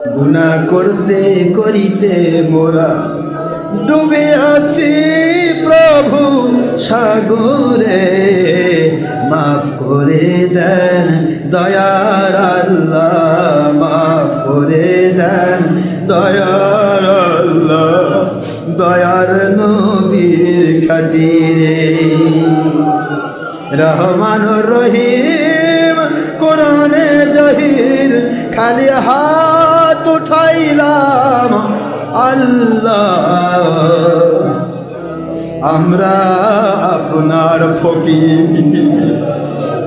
গুণা করতে করিতে মোরা ডুবে আসি প্রভু সাগরে। মাফ করে দেন দয়ার আল্লাহ, মাফ করে দেন দয়ার আল্লাহ, দয়ার নদীর খাতিরে। রহমান রহিম, কোরআনে জহির, খালি হাত উঠাইলাম আল্লাহ। আমরা আপনার ফকির।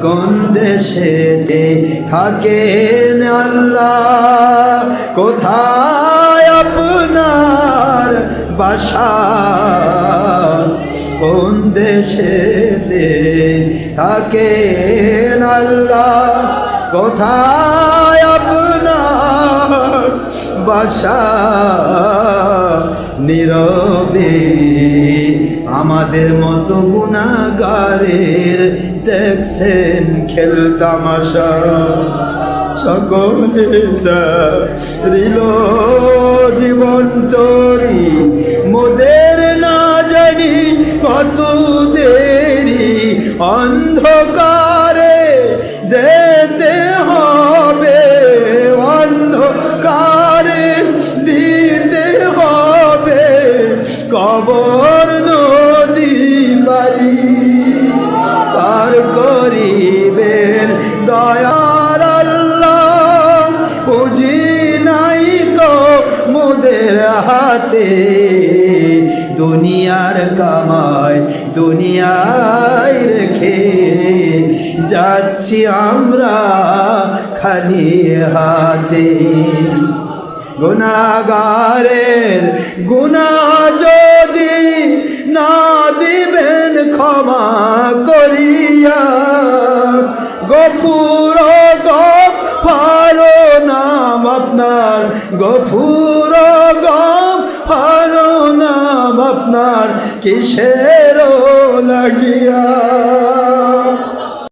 কোন দেশেতে থাকেন আল্লাহ, কোথায় আপনার বাসা? কোন দেশেতে থাকেন আল্লাহ, কোথায় আপনার বাসা নীরবে আমাদের মতো গুণাগারের দেখছেন খেলতামাশা সকলে রিল জীবন তরি, মোদের না জানি কত দেরি। অন্ধকারে মোদের হাতে। দুনিয়ার কামাই দুনিয়ায় রেখে যাচ্ছি আমরা খালি হাতে। গুণাগারের গুণা যদি না দিবেন ক্ষমা করিয়া, গফুর গপ ফারো নাম আপনার গফুর কিসের লাগিয়া